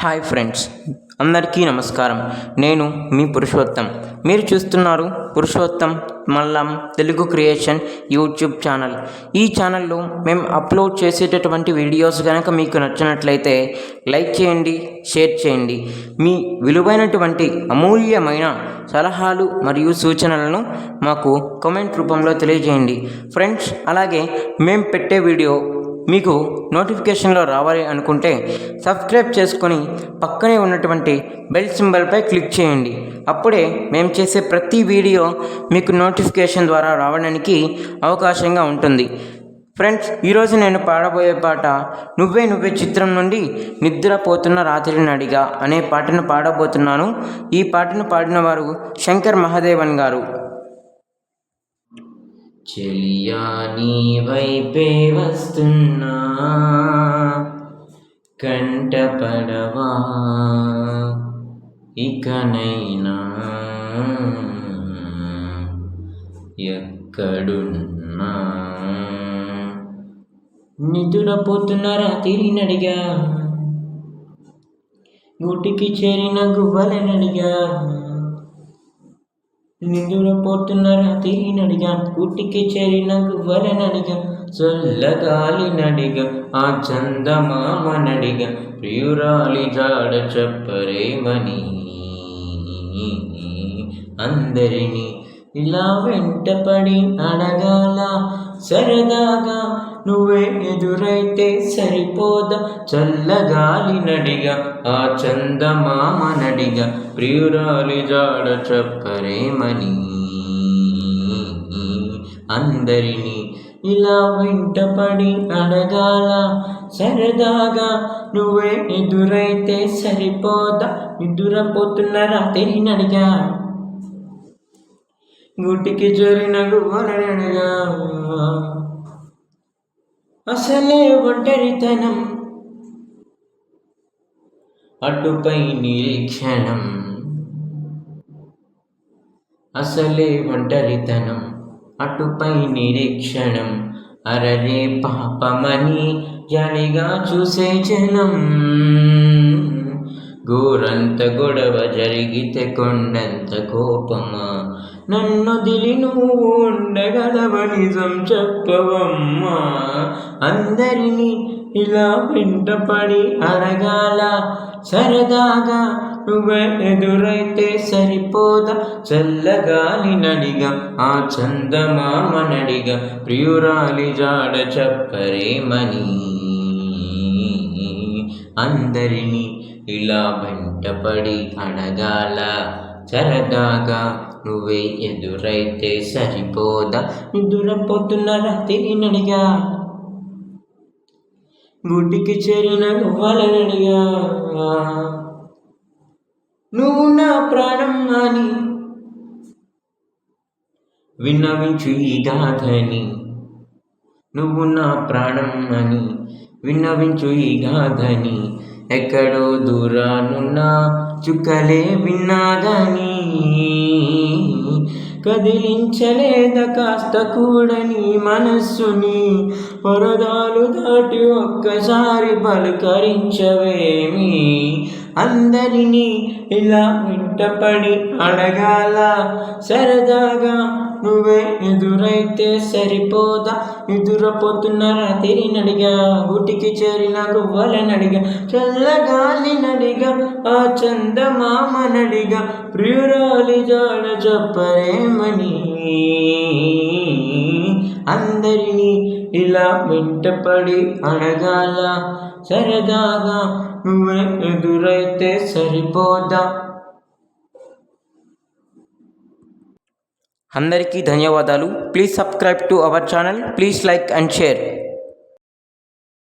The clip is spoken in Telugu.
హాయ్ ఫ్రెండ్స్ అందరికీ నమస్కారం. నేను మీ పురుషోత్తం. మీరు చూస్తున్నారు Purushottam Mallam Telugu creation YouTube channel. ఈ ఛానల్లో మేము అప్లోడ్ చేసేటటువంటి వీడియోస్ కనుక మీకు నచ్చినట్లయితే లైక్ చేయండి షేర్ చేయండి. మీ విలువైనటువంటి అమూల్యమైన సలహాలు మరియు సూచనలను మాకు కామెంట్ రూపంలో తెలియజేయండి. ఫ్రెండ్స్ అలాగే మేము పెట్టే వీడియో మీకు నోటిఫికేషన్లో రావాలి అనుకుంటే సబ్స్క్రైబ్ చేసుకొని పక్కనే ఉన్నటువంటి బెల్ సింబల్పై క్లిక్ చేయండి. అప్పుడే మేము చేసే ప్రతి వీడియో మీకు నోటిఫికేషన్ ద్వారా రావడానికి అవకాశంగా ఉంటుంది. ఫ్రెండ్స్ ఈరోజు నేను పాడబోయే పాట నువ్వే నువ్వే చిత్రం నుండి నిద్రపోతున్న రాత్రి నడిగా అనే పాటను పాడబోతున్నాను. ఈ పాటను పాడిన వారు శంకర్ మహాదేవన్ గారు. చెలియా నీ వైపే వస్తున్నా కంటపడవా ఇకనైనా? ఎక్కడున్నా? నిద్రపోతున్న రాత్రి అడిగా గుటికి చేరిన గువ్వలనడిగా? నిద్రపోతున్న రాత్రి నడిగా. గుటికి చేరిన గువ్వలనడిగా చల్లగాలి నడిగా. ఆ చందమామ నడిగా. ప్రియురాలి జాడ చెప్పరేమని అందరినీ ఇలా వెంటపడి అడగాల సరదాగా నువ్వే ఎదురైతే సరిపోదా? చల్లగాలి నడిగా ఆ చందమామ నడిగా ప్రియురాలి జాడ చెప్పరేమని అందరినీ. ఇలా వెంటపడి అడగాల సరదాగా నువ్వే ఎదురైతే సరిపోదా? నిద్రపోతున్న రాత్రి నడిగా గుటికి జరిన గువ్వలనగా అసలే ఒంటరితనం. అటుపై నిరీక్షణం. అసలే ఒంటరితనం. అటుపై నిరీక్షణం. అరరే పాపమని జాలిగా చూసే జనం. గోరంత గొడవ జరిగితే కొండంత కోపమా? నన్నుదిలి నువ్వు ఉండగలవ నిజం చెప్పవమ్మా. అందరినీ ఇలా వెంటపడి అడగాల. సరదాగా నువ్వే ఎదురైతే సరిపోదా? చల్లగాలి నడిగా ఆ చందమామ నడిగా ప్రియురాలి జాడ చెప్పరేమని అందరినీ ఇలా వెంటపడి అడగాల. సరదాగా నువ్వే ఎదురైతే సరిపోదా? నిద్రపోతున్న రాత్రి నడిగా. గుడ్డికి చేరిన నువ్వలనడిగా. నువ్వు నా ప్రాణం అని విన్నవించు ఈ గాథని. నువ్వు నా ప్రాణం అని విన్నవించు ఈ గాథని. ఎక్కడో దూరానున్నా చుక్కలే విన్నా గాని కదిలించలేద కాస్త కూడని మనస్సుని పొరదాలు దాటి ఒక్కసారి పలుకరించవేమి? అందరినీ ఇలా వెంటపడి అడగాల. సరదాగా నువ్వే ఎదురైతే సరిపోదా? ఎదురపోతున్న రాత్రి నడిగా. గుటికి చేరిన గువ్వలనడిగా చల్లగాలి నడిగా. ఆ చందమామ నడిగా. ప్రియురాలి జాడ చెప్పరేమని. అందరినీ ఇలా వెంటపడి అడగాల సరదాగా నువ్వే ఎదురైతే సరిపోదా అందరికీ ధన్యవాదాలు. Please subscribe to our channel please like and share